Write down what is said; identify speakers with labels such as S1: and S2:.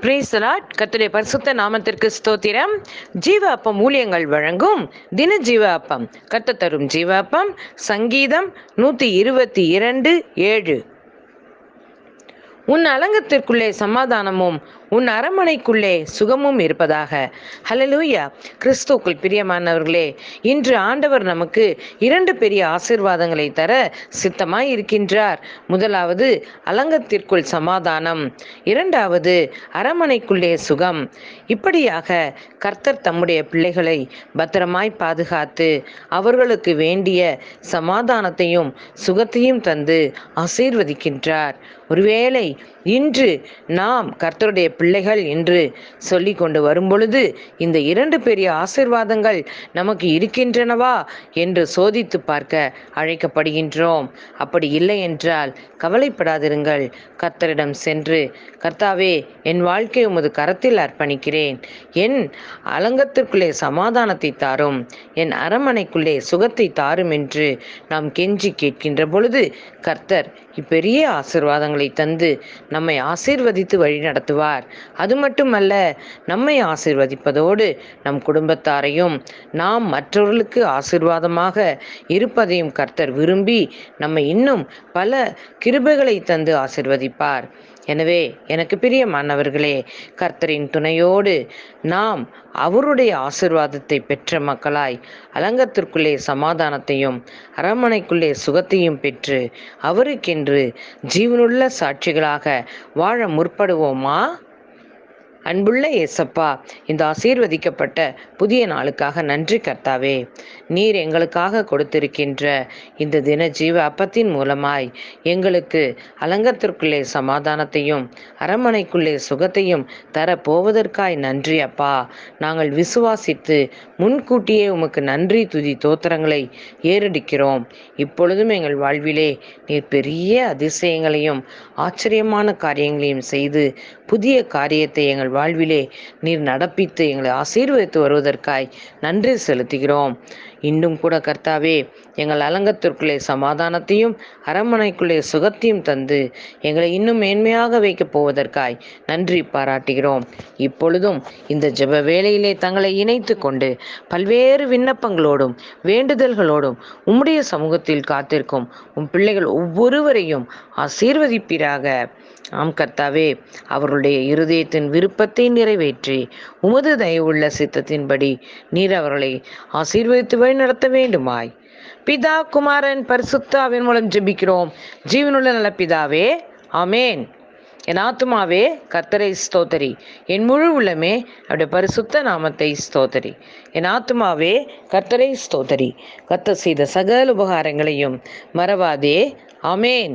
S1: பிரேசலாட் கத்துடைய பரிசுத்த நாமத்திற்கு ஸ்தோத்திரம். ஜீவ அப்பம் ஊழியங்கள் வழங்கும் தின ஜீவ அப்பம் கத்த தரும் ஜீவ அப்பம் சங்கீதம் நூத்தி இருபத்தி இரண்டு ஏழு. உன் அலங்கத்திற்குள்ளே சமாதானமும் உன் அரண்மனைக்குள்ளே சுகமும் இருப்பதாக. ஹலலூயா கிறிஸ்துக்குள் பிரியமானவர்களே இன்று ஆண்டவர் நமக்கு இரண்டு பெரிய ஆசிர்வாதங்களை தர சித்தமாய் இருக்கின்றார். முதலாவது அலங்கத்திற்குள் சமாதானம். இரண்டாவது அரண்மனைக்குள்ளே சுகம். இப்படியாக கர்த்தர் தம்முடைய பிள்ளைகளை பத்திரமாய் பாதுகாத்து அவர்களுக்கு வேண்டிய சமாதானத்தையும் சுகத்தையும் தந்து ஆசீர்வதிக்கின்றார். ஒருவேளை இன்று நாம் கர்த்தருடைய பிள்ளைகள் என்று சொல்லி கொண்டு வரும்பொழுது இந்த இரண்டு பெரிய ஆசிர்வாதங்கள் நமக்கு இருக்கின்றனவா என்று சோதித்து பார்க்க அழைக்கப்படுகின்றோம். அப்படி இல்லை என்றால் கவலைப்படாதிருங்கள். கர்த்தரிடம் சென்று கர்த்தாவே என் வாழ்க்கை உமது கரத்தில் அர்ப்பணிக்கிறேன். என் அலங்கத்திற்குள்ளே சமாதானத்தை தாரும். என் அரண்மனைக்குள்ளே சுகத்தை தாரும் என்று நாம் கெஞ்சி கேட்கின்ற பொழுது கர்த்தர் இப்பெரிய ஆசிர்வாதங்களை தந்து நம்மை ஆசீர்வதித்து வழி நடத்துவார் அது மட்டுமல்ல நம்மை ஆசிர்வதிப்பதோடு நம் குடும்பத்தாரையும் நாம் மற்றவர்களுக்கு ஆசீர்வாதமாக இருப்பதையும் கர்த்தர் விரும்பி நம்மை இன்னும் பல கிருபைகளை தந்து ஆசிர்வதிப்பார். எனவே எனக்கு பிரியமானவர்களே கர்த்தரின் துணையோடு நாம் அவருடைய ஆசிர்வாதத்தை பெற்ற மக்களாய் அலங்கத்திற்குள்ளே சமாதானத்தையும் அரண்மனைக்குள்ளே சுகத்தையும் பெற்று அவருக்கென்று ஜீவனுள்ள சாட்சிகளாக வாழ முற்படுவோமா? அன்புள்ள ஏசப்பா இந்த ஆசீர்வதிக்கப்பட்ட புதிய நாளுக்காக நன்றி கர்த்தாவே. நீர் எங்களுக்காக கொடுத்திருக்கின்ற இந்த தின ஜீவ அப்பத்தின் மூலமாய் எங்களுக்கு அலங்கத்திற்குள்ளே சமாதானத்தையும் அரண்மனைக்குள்ளே சுகத்தையும் தர போவதற்காய் நன்றி அப்பா. நாங்கள் விசுவாசித்து முன்கூட்டியே உமக்கு நன்றி துதி தோத்திரங்களை ஏறடிக்கிறோம். இப்பொழுதும் எங்கள் வாழ்விலே நீர் பெரிய அதிசயங்களையும் ஆச்சரியமான காரியங்களையும் செய்து புதிய காரியத்தை எங்கள் வாழ்விலே நீர் நடப்பித்து எங்களை ஆசீர்வதித்து வருவதற்காய் நன்றி செலுத்துகிறோம். இன்னும் கூட கர்த்தாவே எங்கள் அலங்கத்திற்குள்ளே சமாதானத்தையும் அரண்மனைக்குள்ளே சுகத்தையும் தந்து எங்களை இன்னும் மேன்மையாக வைக்கப் போவதற்காய் நன்றி பாராட்டுகிறோம். இப்பொழுதும் இந்த ஜெப வேளையிலே தங்களை இணைத்து கொண்டு பல்வேறு விண்ணப்பங்களோடும் வேண்டுதல்களோடும் உம்முடைய சமூகத்தில் காத்திருக்கும் உம் பிள்ளைகள் ஒவ்வொருவரையும் ஆசீர்வதிப்பீராக. ஆம் கர்த்தாவே அவர்களுடைய இருதயத்தின் விருப்பத்தை நிறைவேற்றி உமது தயவுள்ள சித்தத்தின்படி நீர் அவர்களை ஆசீர்வதித்து வழி நடத்த வேண்டுமாய். பிதா குமாரன் பரிசுத்தாவின் மூலம் ஜெபிக்கிறோம். ஜீவனுள்ள நல்ல பிதாவே ஆமேன். என் ஆத்துமாவே கர்த்தரை ஸ்தோத்தரி. என் முழு உள்ளமே அவருடைய பரிசுத்த நாமத்தை ஸ்தோத்தரி. என் ஆத்துமாவே கர்த்தரை ஸ்தோத்தரி. கர்த்தர் செய்த சகல உபகாரங்களையும் மறவாதே. ஆமேன்.